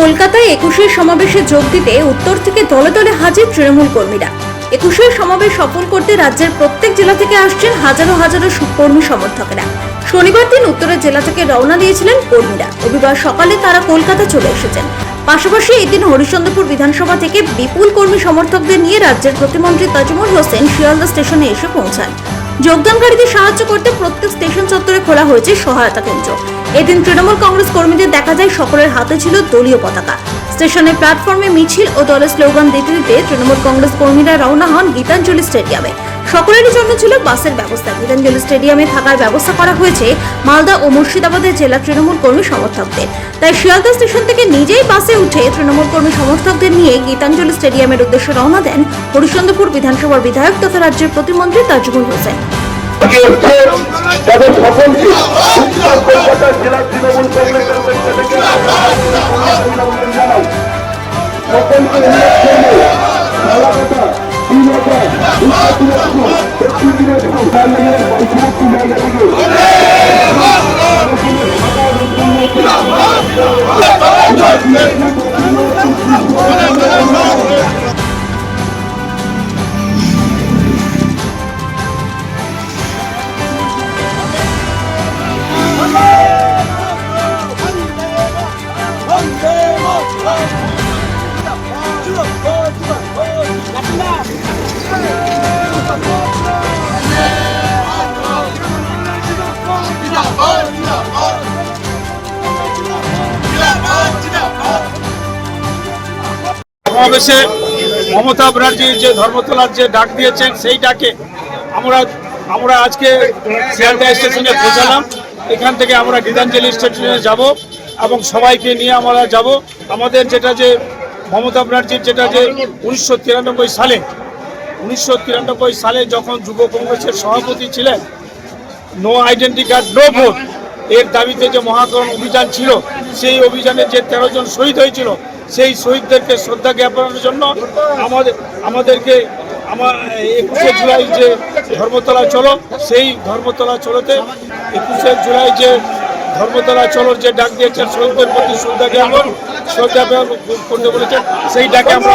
কলকাতায় একুশের সমাবেশে যোগ দিতে উত্তর থেকে দলে দলে হাজির তৃণমূল কর্মীরা। একুশের সমাবেশ সফল করতে রাজ্যের প্রত্যেক জেলা থেকে আসছেন হাজারো হাজারো কর্মী সমর্থকেরা। শনিবার দিন উত্তরের জেলা থেকে রওনা দিয়েছিলেন কর্মীরা। রবিবার সকালে তারা কলকাতা চলে এসেছেন। পাশাপাশি এদিন হরিশ্চন্দ্রপুর বিধানসভা থেকে বিপুল কর্মী সমর্থকদের নিয়ে রাজ্যের প্রতিমন্ত্রী তাজমুল হোসেন শিয়ালদা স্টেশনে এসে পৌঁছান। যোগদানকারীদের সাহায্য করতে প্রত্যেক স্টেশন চত্বরে খোলা হয়েছে সহায়তা কেন্দ্র। এদিন তৃণমূল কংগ্রেস কর্মীদের দেখা যায় সকলের হাতে ছিল দলীয় পতাকা। স্টেশনের প্ল্যাটফর্মে মিছিল ও দলের স্লোগান দিতে দিতে তৃণমূল কংগ্রেস কর্মীরা রওনা হন গীতাঞ্জলি স্টেডিয়ামে। সকলেরই জন্য ছিল বাসের ব্যবস্থা। গীতাঞ্জলি স্টেডিয়ামে থাকার ব্যবস্থা করা হয়েছে মালদা ও মুর্শিদাবাদের জেলা তৃণমূল কর্মী সমর্থকদের। তাই শিয়ালদা স্টেশন থেকে নিজেই বাসে উঠে তৃণমূল কর্মী সমর্থকদের নিয়ে গীতাঞ্জলি স্টেডিয়ামের উদ্দেশ্যে রওনা দেন হরিশ্চন্দ্রপুর বিধানসভার বিধায়ক তথা রাজ্যের প্রতিমন্ত্রী তাজমুল হোসেন। কলকাতা জেলা তৃণমূল কংগ্রেসের পক্ষ থেকে Let's go. সমাবেশে মমতা ব্যানার্জি যে ধর্মতলার যে ডাক দিয়েছেন, সেই ডাকে আমরা আমরা আজকে শিয়ালদা স্টেশনে পৌঁছালাম। এখান থেকে আমরা গীতাঞ্জলি স্টেশনে যাব এবং সবাইকে নিয়ে আমরা যাব। আমাদের যেটা যে মমতা ব্যানার্জির যেটা যে উনিশশো তিরানব্বই সালে উনিশশো তিরানব্বই সালে যখন যুব কংগ্রেসের সভাপতি ছিলেন no identity card no vote এর দাবিতে যে মহাকরণ অভিযান ছিল, সেই অভিযানে যে তেরো জন শহীদ হয়েছিল সেই শহীদদেরকে শ্রদ্ধা জ্ঞাপনের জন্য আমাদের, আমাদেরকে আমার একুশে জুলাই যে ধর্মতলা চলো, সেই ধর্মতলা চলোতে একুশে জুলাই যে ধর্মতলা চলোর যে ডাক দিয়েছেন শহীদদের প্রতি শ্রদ্ধা জ্ঞাপন, শ্রদ্ধা করতে বলেছেন, সেই ডাকে আমরা